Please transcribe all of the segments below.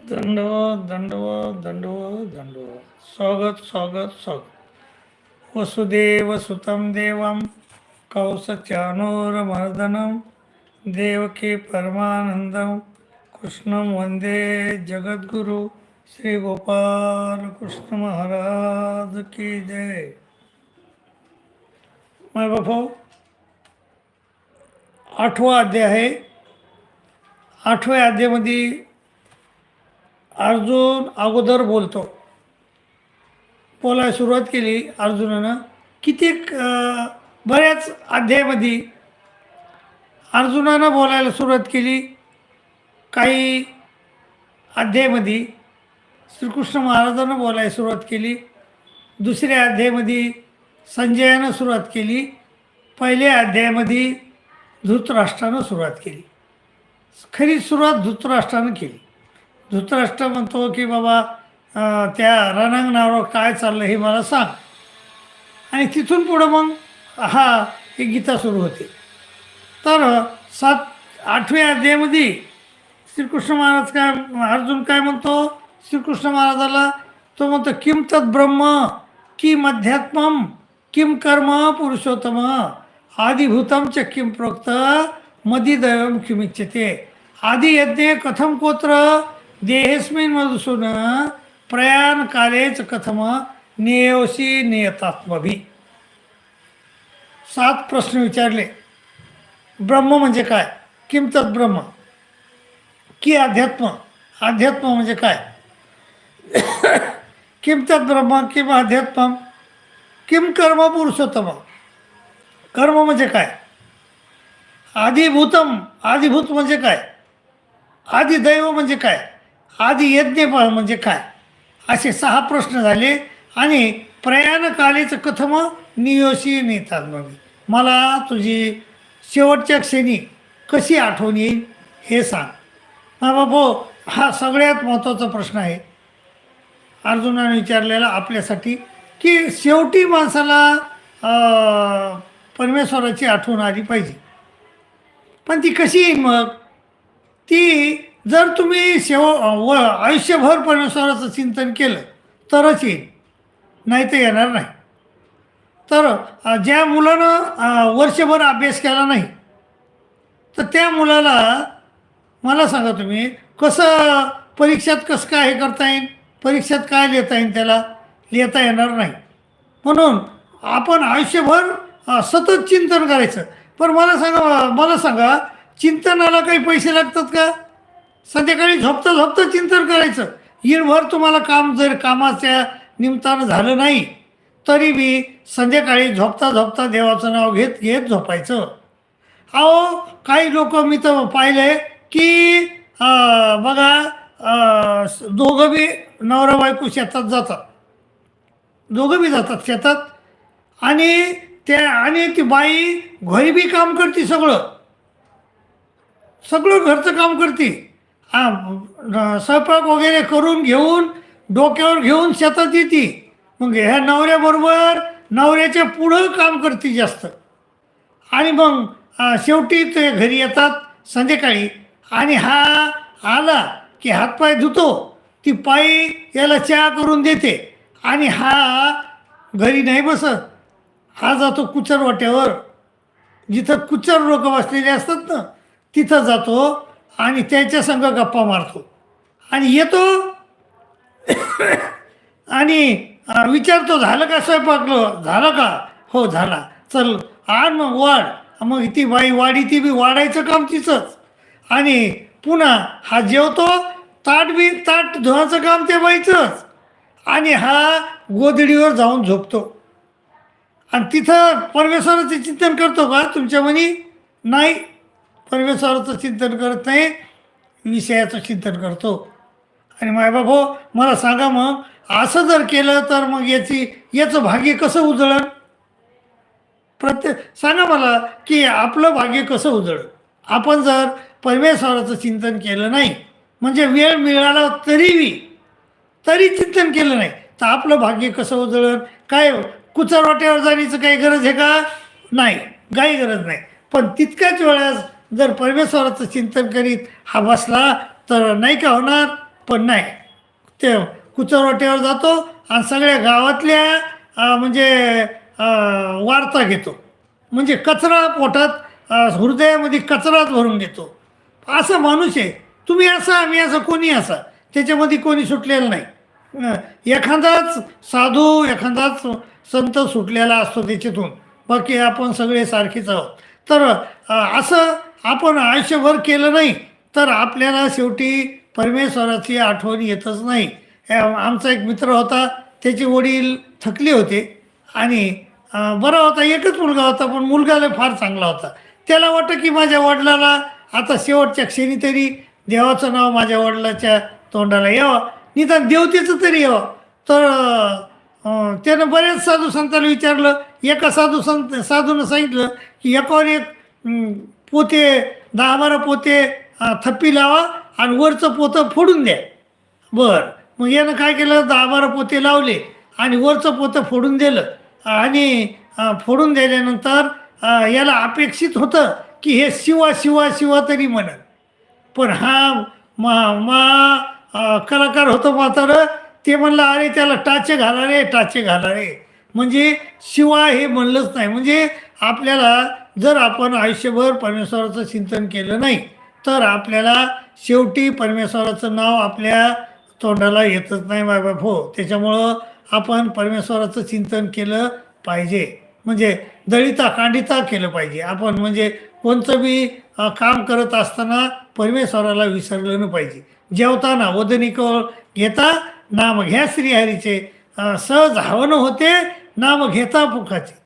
दंडवत दंडवत दंडवत दंडवत स्वागत स्वागत स्वागत। वसुदेव सुतं देवं। कौसचानूरमर्दनं देवकी परमानंदं कृष्णं वंदे जगद्गुरु। श्री गोपाल कृष्ण महाराज की जय। मैं बफो आठवा अध्याय आहे। आठव्या अध्यायामध्ये अर्जुन अगोदर बोलतो. बोलायला सुरुवात केली अर्जुनानं. कित्येक बऱ्याच अध्यायामध्ये अर्जुनानं बोलायला सुरुवात केली. काही अध्यायामध्ये श्रीकृष्ण महाराजानं बोलायला सुरुवात केली. दुसऱ्या अध्यायामध्ये संजयानं सुरुवात केली. पहिल्या अध्यायामध्ये धृतराष्ट्रानं सुरुवात केली. खरी सुरुवात धृतराष्ट्रानं केली. धृतराष्ट्र म्हणतो की बाबा त्या रणांगणावर काय चाललं हे मला सांग. आणि तिथून पुढं मग हा ही गीता सुरू होते. तर सात आठव्या अध्यायामध्ये श्रीकृष्ण महाराज काय अर्जुन काय म्हणतो? श्रीकृष्ण महाराजाला तो म्हणतो किम तत् ब्रह्म? किम अध्यात्मम किम कर्म पुरुषोत्तम? आदिभूतम च किम प्रोक्त? मदिदैवम किमिच्छते? आदि यज्ञे कथम कोत्र? देहेस्मिन् मधुसून प्रयाण कालेच कथम नियोशी नियतात्मभी. सात प्रश्न विचारले. ब्रह्म म्हणजे काय? किमतत ब्रह्म? की अध्यात्म अध्यात्म म्हणजे काय? किमतत ब्रह्म? किम अध्यात्म किम कर्म पुरुषोत्तम? कर्म म्हणजे काय? आदिभूतम आदिभूत म्हणजे काय? आदिदैव म्हणजे काय? आधी यज्ञ म्हणजे काय? असे सहा प्रश्न झाले आणि प्रयाणकालेचं कथम नियोशी नेतात मग. मला तुझी शेवटच्या क्षणी कशी आठवण येईल हे सांग. हा बाबो हा सगळ्यात महत्त्वाचा प्रश्न आहे. अर्जुनाने विचारलेला आपल्यासाठी की शेवटी माणसाला परमेश्वराची आठवण आली पाहिजे. पण ती कशी येईल मग? ती जर तुम्ही शेव व आयुष्यभर परमेश्वराचं चिंतन केलं तरच येईल. नाही तर येणार नाही. तर ज्या मुलानं वर्षभर अभ्यास केला नाही तर त्या मुलाला मला सांगा तुम्ही कसं परीक्षेत कसं काय हे करता येईल? परीक्षेत काय लिहिता येईल त्याला? लिहिता येणार नाही. म्हणून आपण आयुष्यभर सतत चिंतन करायचं. पण मला सांगा मला सांगा चिंतनाला काही पैसे लागतात का? संध्याकाळी झोपता झोपता चिंतन करायचं. येळभर तुम्हाला काम जर कामाच्या निमित्तानं झालं नाही तरी बी संध्याकाळी झोपता झोपता देवाचं नाव घेत घेत झोपायचं. अहो काही लोक मी तर पाहिले की बघा दोघं बी नवरा बायको शेतात जातात. दोघं बी जातात शेतात. आणि त्या आणि ती बाई घरी बी काम करते सगळं. सगळं घरचं काम करते. हा स्वयंपाक वगैरे करून घेऊन डोक्यावर घेऊन शेतात येते. मग ह्या नवऱ्याबरोबर नवऱ्याच्या पुढं काम करते जास्त. आणि मग शेवटी ते घरी येतात संध्याकाळी. आणि हा आला की हातपाय धुतो. ती पायी याला चहा करून देते. आणि हा घरी नाही बसत. हा जातो कुचर वाट्यावर जिथं कुचर लोक बसलेले असतात ना तिथं जातो. आणि त्यांच्या संग गप्पा मारतो. आणि येतो. आणि विचारतो झालं का स्वयंपाकलं? झालं का? हो झाला. चल आण मग वाढ. मग ती बाई वाढी ती बी वाढायचं काम तिचंच. आणि पुन्हा हा जेवतो ताट बी ताट धुवायचं काम त्या बाईचंच. आणि हा गोधडीवर जाऊन झोपतो. आणि तिथं परमेश्वराचं चिंतन करतो का? तुमच्या मनी? नाही. परमेश्वराचं चिंतन करत नाही विषयाचं चिंतन करतो. आणि मायबाबो मला सांगा मग असं जर केलं तर मग याची याचं भाग्य कसं उजळण प्रत्येक सांगा मला की आपलं भाग्य कसं उजळं आपण जर परमेश्वराचं चिंतन केलं नाही म्हणजे वेळ मिळाला तरीही तरी चिंतन केलं नाही तर आपलं भाग्य कसं उजळण काय कुचरवाट्यावर जाण्याचं काही गरज आहे का? नाही काही गरज नाही. पण तितक्याच वेळेस जर परमेश्वराचं चिंतन करीत हा बसला तर नाही का होणार? पण नाही. ते कुचरवाट्यावर जातो आणि सगळ्या गावातल्या म्हणजे वार्ता घेतो. म्हणजे कचरा पोटात हृदयामध्ये कचराच भरून घेतो. असा माणूस आहे. तुम्ही असा मी असं कोणी असा. त्याच्यामध्ये कोणी सुटलेलं नाही. एखादाच साधू एखादाच संत सुटलेला असतो त्याच्यातून. बाकी आपण सगळे सारखेच आहोत. तर असं आपण आयुष्यभर केलं नाही तर आपल्याला शेवटी परमेश्वराची आठवण येतच नाही. आमचा एक मित्र होता त्याचे वडील थकले होते आणि बरा होता एकच मुलगा होता पण मुलगाला फार चांगला होता. त्याला वाटतं की माझ्या वडिलाला आता शेवटच्या क्षणी तरी देवाचं नाव माझ्या वडिलाच्या तोंडाला यावं. निदान देवतेचं तरी यावं. तर त्यानं बऱ्याच साधू संतांना विचारलं. एका साधू संत साधूनं सांगितलं की एकावर एक पोते दहा बारा पोते थप्पी लावा आणि वरचं पोतं फोडून द्या. बर. मग यानं काय केलं? दहा बारा पोते लावले आणि वरचं पोतं फोडून दिलं. आणि फोडून दिल्यानंतर याला अपेक्षित होतं की हे शिवा शिवा शिवा तरी म्हणत पण हा मा मा कलाकार होतं म्हातारं ते म्हणलं अरे त्याला टाचे घाला रे टाचे घाला रे. म्हणजे शिवा हे म्हणलंच नाही. म्हणजे आपल्याला जर आपण आयुष्यभर परमेश्वराचं चिंतन केलं नाही तर आपल्याला शेवटी परमेश्वराचं नाव आपल्या तोंडाला येतच नाही बाबा हो त्याच्यामुळं आपण परमेश्वराचं चिंतन केलं पाहिजे. म्हणजे दळिता कांडिता केलं पाहिजे. आपण म्हणजे कोणतं बी काम करत असताना परमेश्वराला विसरलं पाहिजे. जेवताना वदनिक घेता नाम घ्या श्रीहरीचे. सहज हवन होते नाम घेता पुखाचे.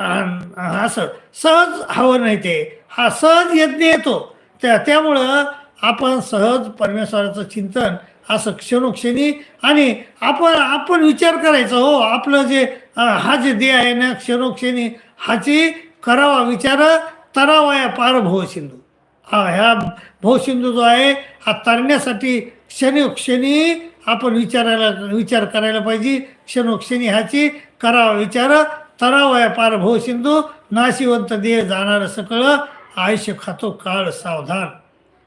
असं सहज हवं नाही ते. हा सहज यज्ञ येतो. त्या त्यामुळं आपण सहज परमेश्वराचं चिंतन असं क्षणोक्षणी आणि आपण आपण विचार करायचा हो आपलं जे हा जे देह आहे ना क्षणोक्षणी हाची करावा विचार तरावाया पार भवसिंधू हा ह्या भवसिंधू जो आहे हा तरण्यासाठी क्षणोक्षणी आपण विचारायला विचार करायला पाहिजे. क्षणोक्षणी ह्याची करावा विचार तरावया पार भवसिंधू नाशिवंत देह जाणार सकळं आयुष्य खातो काळ सावधान.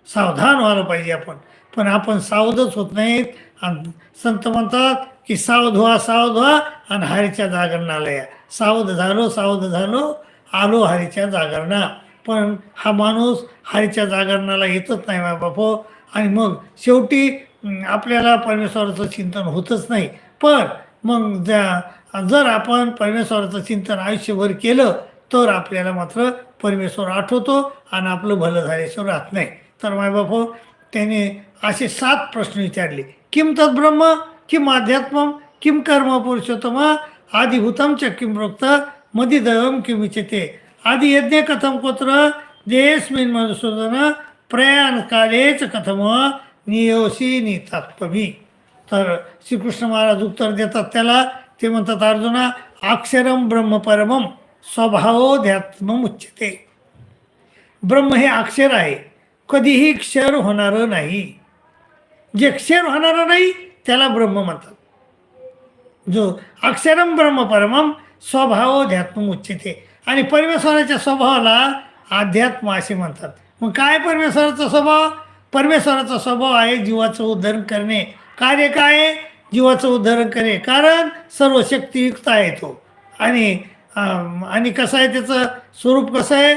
सावधान व्हायला पाहिजे आपण. पण आपण सावधच होत नाहीत. आणि संत म्हणतात की सावध व्हा सावध व्हा आणि हरीच्या जागरणाला या सावध झालो सावध झालो आलो हरीच्या जागरणा पण हा माणूस हरीच्या जागरणाला येतच नाही माय बापो. आणि मग शेवटी आपल्याला परमेश्वराचं चिंतन होतच नाही. पण मग ज्या जर आपण परमेश्वराचं चिंतन आयुष्यभर केलं तर आपल्याला मात्र परमेश्वर आठवतो आणि आपलं भलं झाल्याशिवाय राहत नाही. तर मायबापो त्याने असे सात प्रश्न विचारले. किम तद्ब्रह्म किम अध्यात्मम किम कर्म पुरुषोत्तम आदिभूतम च किम प्रोक्त मदिदैवम किम इच्छते आदि यज्ञ कथम कोत्र देशमिन मधुसूदन प्रयाण कालेच कथम नियोशी नितात्पमी तर श्रीकृष्ण महाराज उत्तर देतात त्याला ते म्हणतात अर्जुना अक्षरम ब्रह्मपरमम स्वभावोध्यात्म उच्चते ब्रह्म हे अक्षर आहे. कधीही क्षर होणारं नाही. जे क्षर होणारं नाही त्याला ब्रह्म म्हणतात. जो अक्षरम ब्रह्मपरमम स्वभावोध्यात्म उच्चते आणि परमेश्वराच्या स्वभावाला अध्यात्म असे म्हणतात. मग काय परमेश्वराचा स्वभाव? परमेश्वराचा स्वभाव आहे जीवाचं उद्धरण करणे. कार्य काय? आहे जीवाचं उद्धरण करे कारण सर्व शक्तियुक्त आहे तो. आणि आणि कसं आहे त्याचं स्वरूप कसं आहे?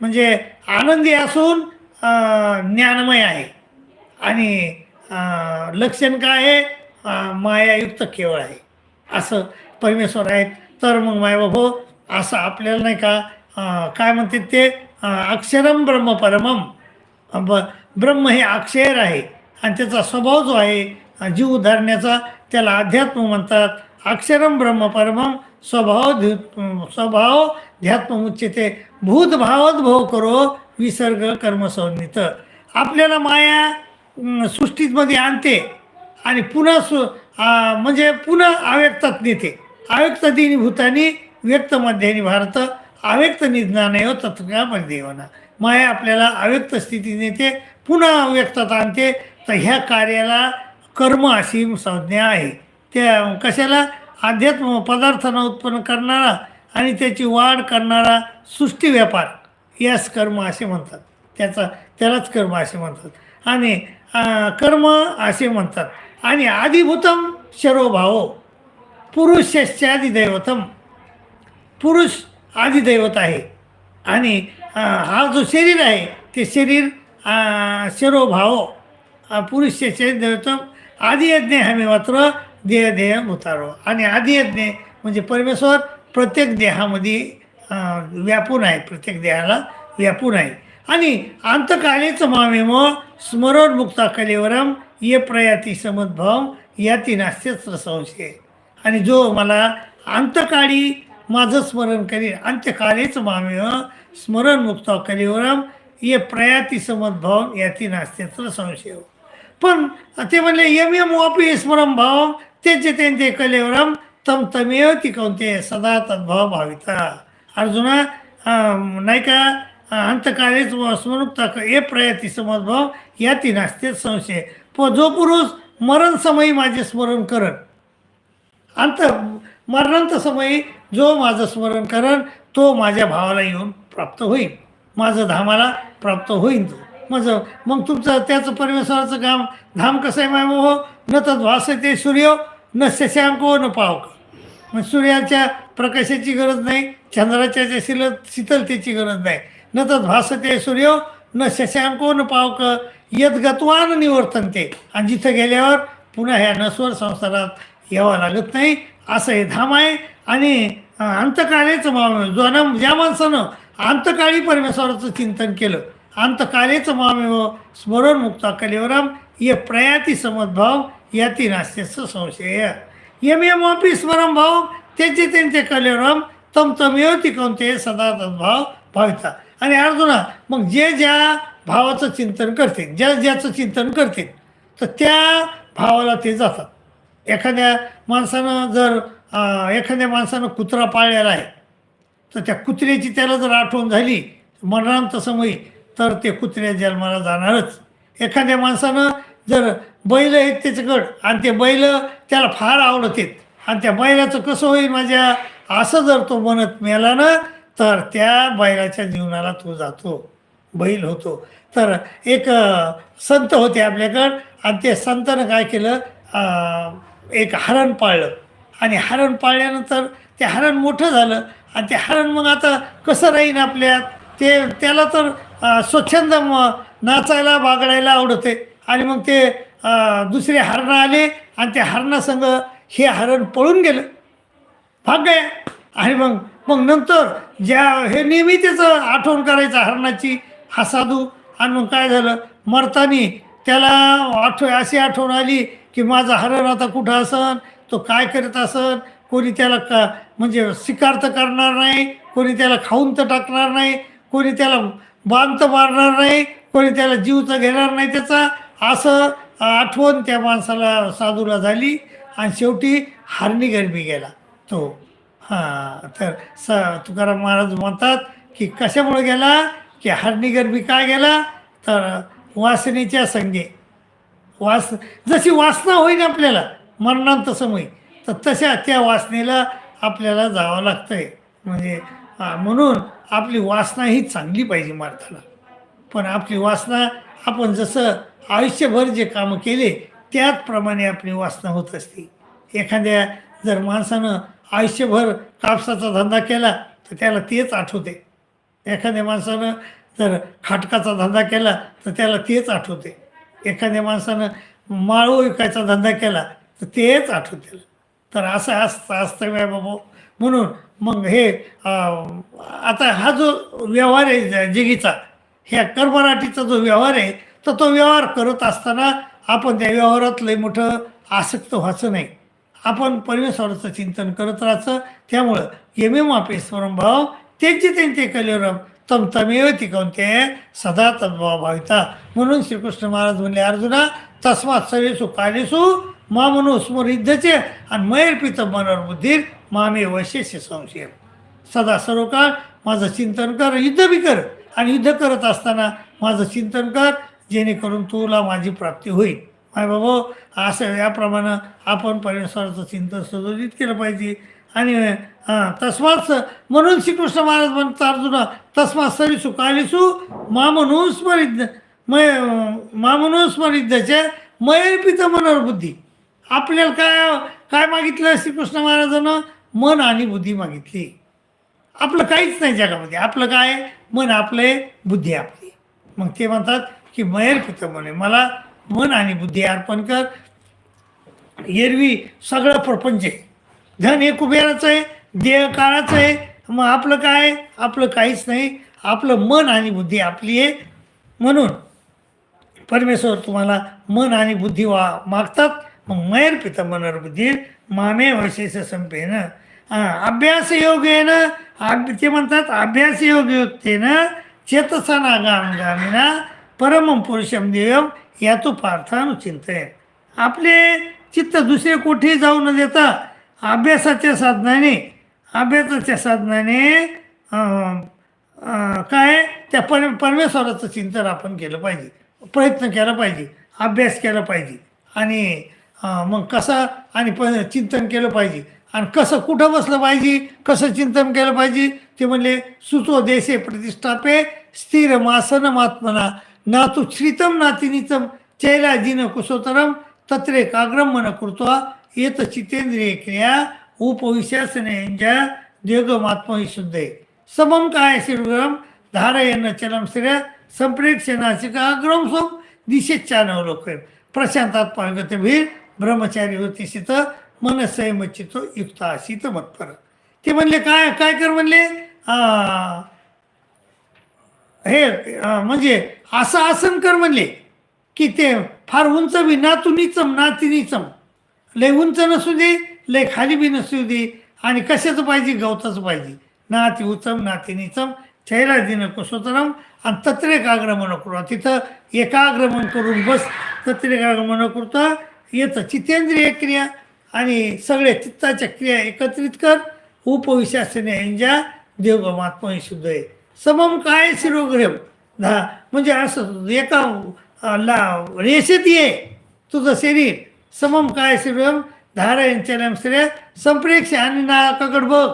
म्हणजे आनंदी असून ज्ञानमय आहे. आणि लक्षण काय आहे? मायायुक्त केवळ आहे. असं परमेश्वर आहेत. तर मग मायबाबो असं आपल्याला नाही का काय म्हणतात ते? अक्षरम ब्रह्म परमम ब ब्रह्म हे अक्षर आहे. आणि त्याचा स्वभाव जो आहे जीव धरण्याचा त्याला अध्यात्म म्हणतात. अक्षरम ब्रह्म परमम स्वभाव स्वभाव ध्यात्म उच्चते भूतभावत भव करो विसर्ग कर्मसंहित आपल्याला माया सृष्टीतमध्ये सृष्टीमध्ये आणते आणि पुन्हा सु म्हणजे पुन्हा अव्यक्तात नेते. अव्यक्त दिनी भूतानी व्यक्त मध्यानी भारत. अव्यक्त निज्ञानय तत्कामध्ये देवाना. माया आपल्याला अव्यक्त स्थिती नेते पुन्हा व्यक्तात आणते. तर ह्या कार्याला कर्म अशी संज्ञा आहे. त्या कशाला? अध्यात्म पदार्थांना उत्पन्न करणारा आणि त्याची वाढ करणारा सृष्टी व्यापार. यास कर्म असे म्हणतात. त्याचा त्यालाच कर्म असे म्हणतात. आणि कर्म असे म्हणतात. आणि आदिभूतम शरोभाव. पुरुषश्चादिदैवतम पुरुष आदिदैवत आहे. आणि हा जो शरीर आहे ते शरीर अं, शरोभाव. पुरुष चैतन्यतम आदियज्ञ हमी मात्र देह देह उतारो। आणि आदियज्ञ म्हणजे परमेश्वर प्रत्येक देहामध्ये व्यापून आहे प्रत्येक देहाला व्यापून आहे। आणि अंतकालीच मामेम स्मरण मुक्ता कलेवरम ये प्रयाती समद्भाव याती नास्तेच संशय। आणि जो मला अंतकाळी माझं स्मरण करील अंत्यकाळीच मामेव स्मरण मुक्ता कलेवरम ये प्रयाती समद्भाव याती नास्तेच संशय। पण ते म्हणले यम यम वापी स्मरम भाव त्यांचे त्यांचे कलेवरम तम तमेव तिकवते सदा तद्भाव भाविता. अर्जुना नाही का अंतकाळीच स्मरुक्ता ए प्रयती या ती नास्ते संशय. प जो पुरुष मरण समयी माझे स्मरण करत अंत मरणांत समयी जो माझं स्मरण करण तो माझ्या भावाला येऊन प्राप्त होईल माझं धामाला प्राप्त होईल तो. माझं. मग तुमचं त्याचं परमेश्वराचं काम धाम कसं आहे माय हो न तद्वास ते सूर्य न शशांको न पावक. मग सूर्याच्या प्रकाशाची गरज नाही चंद्राच्या ज्या शील शीतलतेची गरज नाही. न तर भासते सूर्य न शशांको न पावक. यद गतवान निवर्तनते. आणि जिथं गेल्यावर पुन्हा ह्या नस्वर संसारात यावं लागत नाही. असं हे धाम आहे. आणि अं, अंतकाळेचं मामेव जो ज्या माणसानं अंतकाळी परमेश्वराचं चिंतन केलं अंतकाळेचं मामेव स्मरण मुक्ता कलेवरम ये प्रयाती समद्भाव याती नास्तेचं संशय। यम यमापी स्मरण भाव त्याचे त्यांचे कलेवरम तम तमेव ती कोणते सदा तद्भाव भाविता। आणि अर्जुना मग जे ज्या भावाचं चिंतन करतील ज्या ज्याचं चिंतन करतील तर त्या भावाला ते जातात। एखाद्या माणसानं जर एखाद्या माणसानं कुत्रा पाळलेला आहे तर त्या कुत्र्याची त्याला जर आठवण झाली मरणांत समयी तर ते कुत्र्या जन्माला जाणारच. एखाद्या माणसानं जर बैल आहेत त्याच्याकडं आणि ते बैल त्याला फार आवडतेत आणि त्या बैलाचं कसं होईल माझ्या असं जर तो म्हणत मेला ना तर त्या बैलाच्या जीवनाला तो जातो. बैल होतो. तर एक संत होते आपल्याकडं आणि ते संतानं काय केलं एक हरण पाळलं. आणि हरण पाळल्यानंतर ते हरण मोठं झालं आणि ते हरण मग आता कसं राहीन आपल्यात? ते त्याला तर स्वच्छंद नाचायला बागडायला आवडते. आणि मग ते दुसरे हरणं आले आणि त्या हरणासंग हे हरण पळून गेलं. भाग आहे. आणि मग मग नंतर ज्या हे नेहमी त्याचं आठवण करायचं हरणाची हा साधू. आणि मग काय झालं? मरतानी त्याला आठव अशी आठवण आली की माझं हरण आता कुठं असन? तो काय करत असन? कोणी त्याला का म्हणजे शिकार तर करणार नाही कोणी त्याला खाऊन तर टाकणार नाही कोणी त्याला बांध तर मारणार नाही कोणी त्याला जीव तर घेणार नाही त्याचा. असं आठवण त्या माणसाला साधूला झाली आणि शेवटी हरणी गरबी गेला. तो हां तर स तुकाराम महाराज म्हणतात की कशामुळे गेला? की हरणी गरबी काय गेला? तर वासनेच्या संगे. वास जशी वासना होईल आपल्याला मरणांत होईल. तर तशा त्या वासनेला आपल्याला जावं लागतं आहे म्हणजे हा, म्हणून आपली वासना ही चांगली पाहिजे माणसाला. पण आपली वासना आपण जसं आयुष्यभर जे कामं केले त्याचप्रमाणे आपली वासना होत असते. एखाद्या जर माणसानं आयुष्यभर कापसाचा धंदा केला तर त्याला तेच आठवते. एखाद्या माणसानं जर खाटकाचा धंदा केला तर त्याला तेच आठवते. एखाद्या माणसानं माळू विकायचा धंदा केला तर तेच आठवते. तर असं असतं असतं काय बाबा. म्हणून मग हे आता हा जो व्यवहार आहे जिगीचा ह्या कर्मराटीचा जो व्यवहार आहे तर तो व्यवहार करत असताना आपण त्या व्यवहारात लय मोठं आसक्त व्हायचं नाही. आपण परमेश्वराचं चिंतन करत राहायचं. त्यामुळं यमे मापे भाव त्यांचे त्यांचे कलेवरम तमतमेव तमेव ते सदा तद्भाव भाविता म्हणून श्रीकृष्ण महाराज म्हणले अर्जुना तस्मात सवेसू कालेसु मा म्हणू स्मरिद्धचे आणि मैर्पित मनोर बुद्धीर मामे वैशेष्य संशय. सदा सर्व काळ माझं चिंतन कर युद्ध बी कर. आणि युद्ध करत असताना माझं चिंतन कर जेणेकरून तुला माझी प्राप्ती होईल. माय बाबा असं याप्रमाणे आपण परमेश्वराचं चिंतन सुयोजित केलं पाहिजे. आणि तस्माच स- म्हणून श्रीकृष्ण महाराज म्हणतात अर्जुना तस्मात सरी सु मा म्हणून स्मरित मय मामनो स्मरिद्याच्या मयर्पित मनोर बुद्धी आपल्याला काय काय मागितलं श्रीकृष्ण महाराजानं? मन आणि बुद्धी मागितली. आपलं काहीच नाही जगामध्ये. आपलं काय? आहे? मन आपले बुद्धी आपली. मग ते म्हणतात की मयर्पित मन आहे मला मन आणि बुद्धी अर्पण कर. एरवी सगळं प्रपंच आहे. धन हे कुबेराचं आहे देह काळाचं आहे. मग आपलं काय? आपलं काहीच नाही. आपलं मन आणि बुद्धी आपली आहे. म्हणून परमेश्वर तुम्हाला मन आणि बुद्धी वा मागतात. मग मयर पिता मनर बुद्धी मामे वशेष संपेन. अभ्यास योगेन अभ ते म्हणतात अभ्यास योगयुक्तेनं युक्तेनं चेतसा गाम गामिना परम पुरुषम देवम यातू आहे आपले चित्त दुसरे कुठेही जाऊ न देता अभ्यासाच्या साधनाने अभ्यासाच्या साधनाने काय त्या पर परमेश्वराचं चिंतन आपण केलं पाहिजे प्रयत्न केला पाहिजे अभ्यास केला पाहिजे. आणि मग कसं आणि प चिंतन केलं पाहिजे आणि कसं कुठं बसलं पाहिजे कसं चिंतन केलं पाहिजे ते म्हणले सुचो देशे प्रतिष्ठापे स्थिर मासन मात्मना नातु श्रितम चैला चैलाजीन कुसोतरम तत्रे काग्रम मन कृत्वा येत चितेंद्रिय क्रिया उपविशासनेंजा देगमात्म शुद्धे। समम काय शिरगम धारयन चलम श्रेय संप्रेक्ष नासिका अग्रम सोम दिशेच्छानवलोकन प्रशांतात पाळगत भीर ब्रह्मचारी होती शीत मन संयमचितो युक्त शीत मत्पर. ते म्हणले काय काय कर म्हणले? हे म्हणजे असं आसन कर म्हणले की ते फार उंच बी नातुनीचम नातिनीचम. लय उंच नसू दे लय खाली बी नसू दे आणि कशाचं पाहिजे? गवताचं पाहिजे. नाती उचम नातिनीचम चैरादीन कुसोतरम आणि तत्रेकाग्रमण करू. तिथं एकाग्रमण करून बस तत्रेकाग्रमण करता येतं. चितेंद्रिय क्रिया आणि सगळे चित्ताच्या क्रिया एकत्रित कर. उपविशासने यांच्या देवगमात्मा शुद्ध आहे. समम काय शिरोग्रम धा म्हणजे असं एका ला रेषेत ये. तुझं शरीर. समम काय शिरोग्रम धारा यांच्या श्रेय संप्रेक्ष आणि नाकाकड बघ.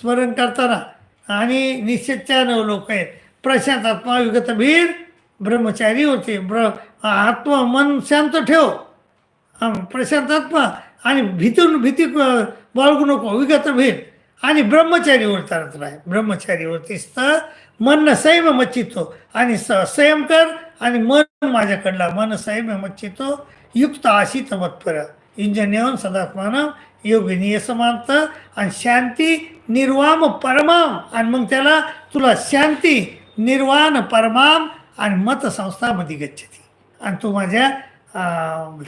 स्मरण करताना. आणि निश्चितच्या लोक आहेत. प्रशांत आत्मा विगत भीर. ब्रह्मचारी होते. ब्र आत्मा मन शांत ठेव. प्रशांत प्रशांतात्मा आणि भीतून भीती बाळगू नको विगत भेद. आणि ब्रह्मचारीवर तरत राह ब्रह्मचारीवरती तर मन संयम मच्छितो आणि स संयम कर आणि मन माझ्याकडला मन संयम मच्छितो युक्त आशी तमत्पर इंजनेवन सदात्मान योगिनीय समांत आणि शांती निर्वाम परमाम. आणि मग त्याला तुला शांती निर्वाण परमाम आणि मत संस्थामध्ये गच्छती. आणि तू माझ्या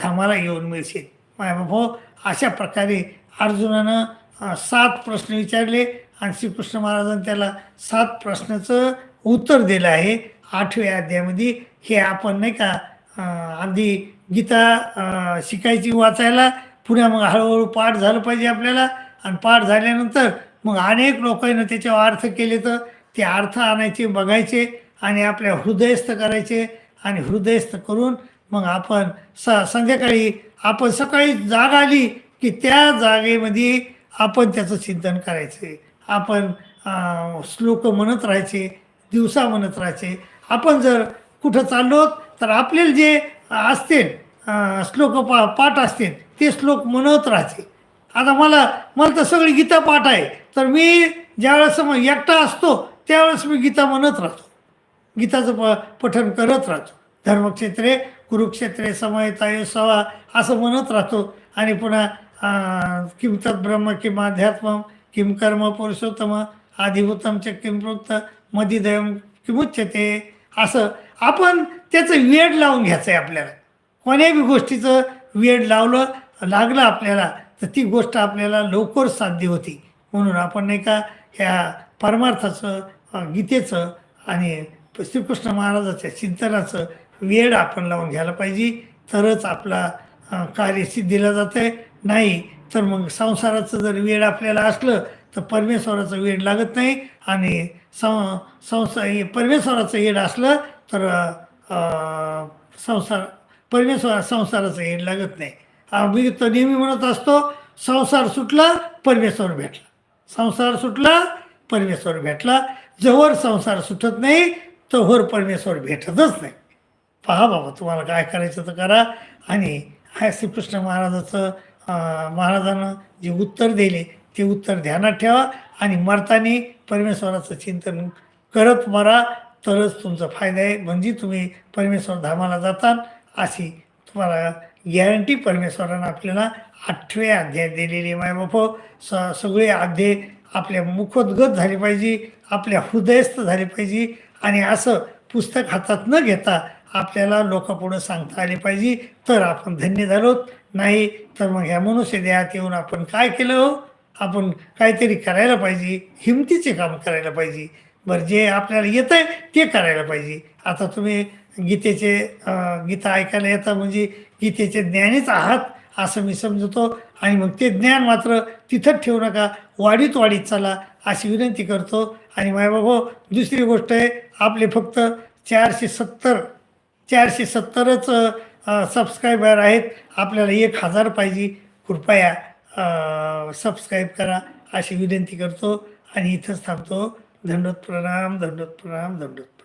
धामाला येऊन मिळशील. माझ्या भाऊ अशा प्रकारे अर्जुनानं सात प्रश्न विचारले आणि श्रीकृष्ण महाराजांनी त्याला सात प्रश्नाचं उत्तर दिलं आहे. आठव्या अध्यायामध्ये हे आपण नाही का आधी अगदी गीता शिकायची वाचायला पुन्हा मग हळूहळू पाठ झालं पाहिजे आपल्याला. आणि पाठ झाल्यानंतर मग अनेक लोकांना त्याच्यावर अर्थ केले तर ते अर्थ आणायचे बघायचे आणि आपल्या हृदयस्थ करायचे. आणि हृदयस्थ करून मग आपण स संध्याकाळी आपण सकाळी जाग आली की त्या जागेमध्ये आपण त्याचं चिंतन करायचे. आपण श्लोक म्हणत राहायचे दिवसा म्हणत राहायचे. आपण जर कुठं चाललो तर आपल्याला जे असतील श्लोक पा पाठ असतील ते श्लोक म्हणत राहायचे. आता मला मला तर सगळी गीता पाठ आहे. तर मी ज्यावेळेस मग एकटा असतो त्यावेळेस मी गीता म्हणत राहतो. गीताचं प पठन करत राहतो. धर्मक्षेत्रे कुरुक्षेत्रे समयताय सवा असं म्हणत राहतो. आणि पुन्हा किमतत ब्रह्म किम अध्यात्म किम कर्म पुरुषोत्तम आधिभूतम च किम प्रोक्त मधिदयम किमुच्यते असं आपण त्याचं वेड लावून घ्यायचं आहे आपल्याला. कोण्याही गोष्टीचं वेड लावलं लागलं आपल्याला तर ती गोष्ट आपल्याला लवकर साध्य होती. म्हणून आपण नाही का ह्या परमार्थाचं गीतेचं आणि श्रीकृष्ण महाराजाच्या चिंतनाचं वेळ आपण लावून घ्यायला पाहिजे. तरच आपला कार्य सिद्धीला जातं आहे नाही तर मग संसाराचं जर वेळ आपल्याला असलं तर परमेश्वराचं वेळ लागत नाही. आणि सं संसार परमेश्वराचं येड असलं तर संसार परमेश्वर संसाराचं येड लागत नाही. आम्ही तर नेहमी म्हणत असतो संसार सुटला परमेश्वर भेटला. संसार सुटला परमेश्वर भेटला. जवळ संसार सुटत नाही तोवर परमेश्वर भेटतच नाही. पहा बाबा तुम्हाला काय करायचं तर करा. आणि श्रीकृष्ण महाराजाचं महाराजांना महाराजानं जे उत्तर दिले ते उत्तर ध्यानात ठेवा. आणि मरताना परमेश्वराचं चिंतन करत मरा. तरच तुमचा फायदा आहे. म्हणजे तुम्ही परमेश्वर धामाला जाताल अशी तुम्हाला गॅरंटी परमेश्वरानं आपल्याला आठवे अध्याय दिलेले माय बाप. स सगळे अध्याय आपल्या मुखोद्गत झाले पाहिजे आपल्या हृदयस्थ झाले पाहिजे. आणि असं पुस्तक हातात न घेता आपल्याला लोकांपुढं सांगता आले पाहिजे. तर आपण धन्य झालोत नाही तर मग ह्या मनुष्य देहात येऊन आपण काय केलं हो? आपण काहीतरी करायला पाहिजे. हिमतीचे काम करायला पाहिजे. बरं जे आपल्याला येतं आहे ते करायला पाहिजे. आता तुम्ही गीतेचे गीता ऐकायला येतं म्हणजे गीतेचे ज्ञानीच आहात असं मी समजतो. आणि मग ते ज्ञान मात्र तिथंच ठेवू नका. वाढीत वाढीत चला अशी विनंती करतो. आणि मायबाबा दुसरी गोष्ट आहे आपले फक्त चारशे सत्तर चारशे सत्तरच सबस्क्रायबर आहेत. आपल्याला एक हजार पाहिजे. कृपया सबस्क्राईब करा. अशी विनंती करतो. आणि इथंच थांबतो. दंडोत प्रणाम दंडोत प्रणाम दंडोत